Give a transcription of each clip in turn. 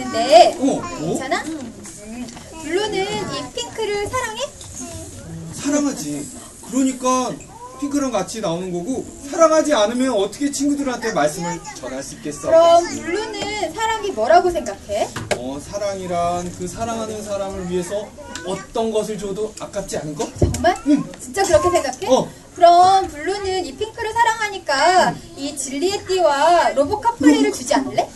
게 있는데 어, 뭐? 괜찮아? 음, 블루는 이 핑크를 사랑해? 사랑하지. 그러니까 핑크랑 같이 나오는 거고 사랑하지 않으면 어떻게 친구들한테 말씀을 전할 수 있겠어? 그럼 블루는 사랑이 뭐라고 생각해? 어, 사랑이란 그 사랑하는 사람을 위해서 어떤 것을 줘도 아깝지 않은 것? 정말? 응. 진짜 그렇게 생각해? 어. 그럼 블루는 이 핑크를 사랑하니까 이 진리에띠와 로봇 카프리를 주지 않을래?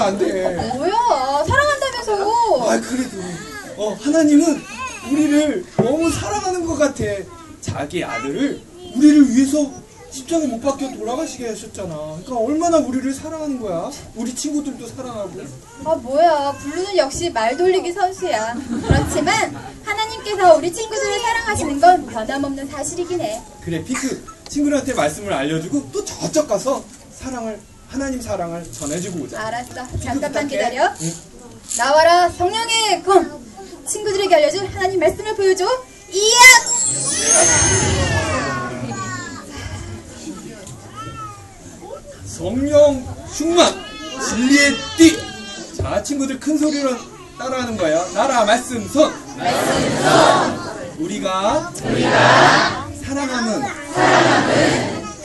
그건 안 돼. 뭐야 사랑한다면서 아, 그래도 어, 하나님은 우리를 너무 사랑하는 것 같아. 자기 아들을 우리를 위해서 십자가 못 박혀 돌아가시게 하셨잖아. 그러니까 얼마나 우리를 사랑하는 거야. 우리 친구들도 사랑하고. 아 뭐야 블루는 역시 말 돌리기 선수야 그렇지만 하나님께서 우리 친구들을 사랑하시는 건 변함없는 사실이긴 해 그래, 피크 친구들한테 말씀을 알려주고 또 저쪽 가서 사랑을 하나님 사랑을 전해주고 오자. 알았어 피크 잠깐만. 기다려 응. 나와라 성령의 검 친구들에게 알려줄 하나님 말씀을 보여줘 이야 성령 충만 진리의 띠. 자, 친구들 큰 소리로 따라하는 거예요. 나라 말씀 손. 우리가 사랑하면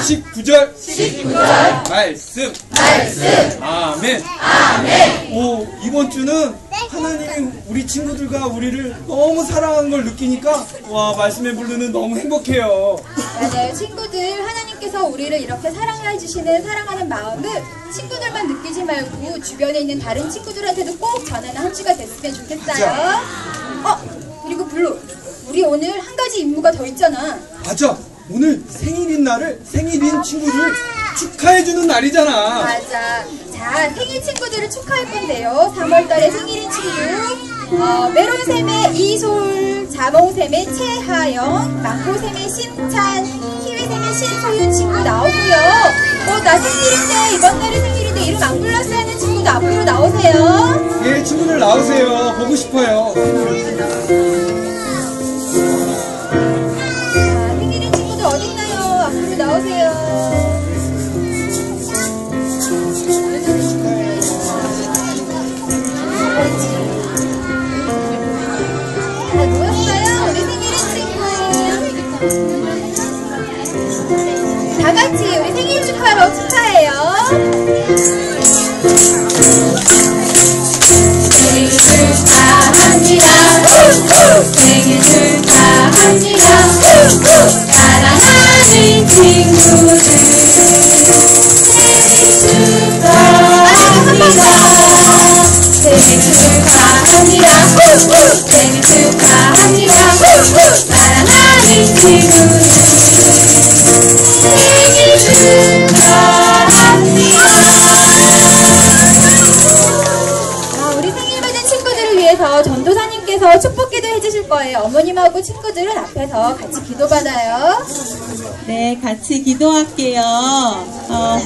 19절. 말씀. 아멘. 오 이번 주는 하나님이 우리 친구들과 우리를 너무 사랑하는 걸 느끼니까 와 말씀의 블루는 너무 행복해요. 맞아요 친구들 하나님께서 우리를 이렇게 사랑해 주시는 사랑하는 마음을 친구들만 느끼지 말고 주변에 있는 다른 친구들한테도 꼭 전하는 한 주가 됐으면 좋겠어요. 어 그리고 블루 우리 오늘 한 가지 임무가 더 있잖아. 맞아 오늘 생일인 날을 생일인 친구들 축하해주는 날이잖아 맞아. 자, 생일 친구들을 축하할 건데요. 3월달에 생일인 친구. 어, 메론샘의 이솔, 자몽샘의 최하영, 망고샘의 심찬, 키위샘의 신소윤 친구 나오고요. 어, 나 생일인데, 이번 달에 생일인데 이름 안 불렀어야 하는 친구도 앞으로 나오세요. 예 친구들 나오세요 보고 싶어요 우리 생일 축하로 축하해요. 생일 축하합니다. 생일 축하합니다. 사랑하는 친구 해주실 거예요. 어머님하고 친구들은 앞에서 같이 기도받아요. 네, 같이 기도할게요. 어,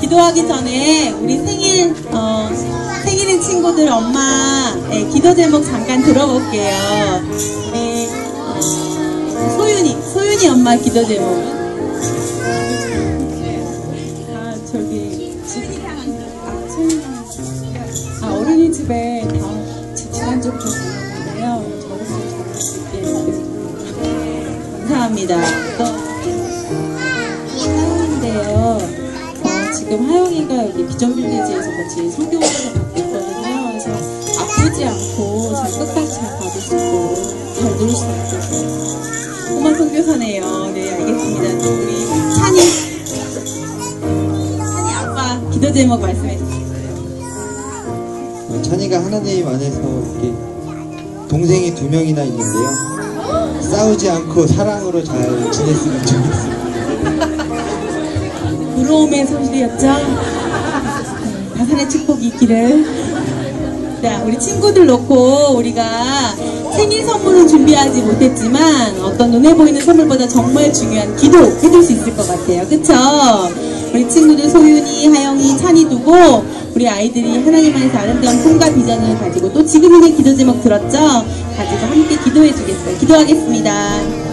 기도하기 전에 우리 생일, 어, 생일인 친구들 엄마, 네, 기도 제목 잠깐 들어볼게요. 네, 어, 소윤이, 소윤이 엄마 기도 제목. 아, 저기, 아, 어린이집에 다 지난주부 감사합니다. 또, 하영인데요. 어, 지금 하영이가 여기 비전빌리지에서 같이 성교원을 받고 있거든요. 그래서 아프지 않고 잘 끝까지 잘 있고 잘 놀 수 있고 꼬마 성교사네요. 네, 알겠습니다. 우리 찬이 찬이 아빠 기도 제목 말씀해 주세요. 어, 찬이가 하나님 안에서 이렇게 동생이 두 명이나 있는데요. 싸우지 않고 사랑으로 잘 지냈으면 좋겠습니다. 부러움의? 네, 강산의 축복이 있기를. 자, 우리 친구들 놓고 우리가 생일 선물은 준비하지 못했지만 어떤 눈에 보이는 선물보다 정말 중요한 기도 해줄 수 있을 것 같아요. 그쵸? 우리 친구들 소윤이, 하영이, 찬이 두고 우리 아이들이 하나님 안에서 아름다운 꿈과 비전을 가지고 또 지금 있는 기도 제목 들었죠? 가지고 함께 기도해 주겠어요. 기도하겠습니다.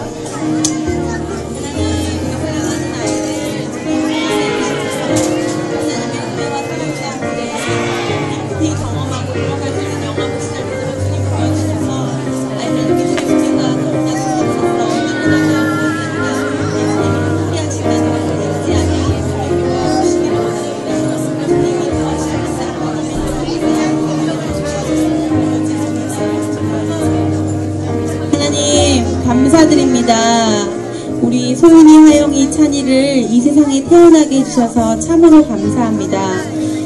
찬이를 이 세상에 태어나게 해주셔서 참으로 감사합니다.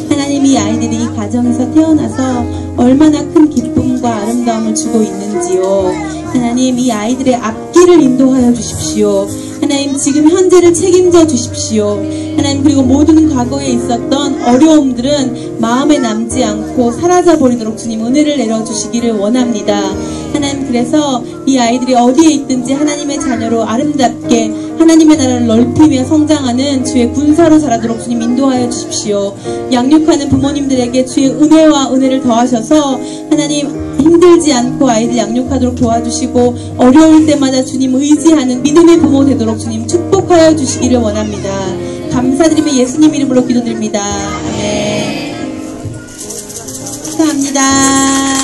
하나님 이 아이들이 이 가정에서 태어나서 얼마나 큰 기쁨과 아름다움을 주고 있는지요. 하나님 이 아이들의 앞길을 인도하여 주십시오. 하나님 지금 현재를 책임져 주십시오. 하나님 그리고 모든 과거에 있었던 어려움들은 마음에 남지 않고 사라져 버리도록 주님 은혜를 내려 주시기를 원합니다. 하나님 그래서 이 아이들이 어디에 있든지 하나님의 자녀로 아름답게 하나님의 나라를 넓히며 성장하는 주의 군사로 자라도록 주님 인도하여 주십시오. 양육하는 부모님들에게 주의 은혜와 은혜를 더하셔서 하나님 힘들지 않고 아이들 양육하도록 도와주시고 어려울 때마다 주님 의지하는 믿음의 부모 되도록 주님 축복하여 주시기를 원합니다. 감사드리며 예수님 이름으로 기도드립니다. 아멘. 감사합니다.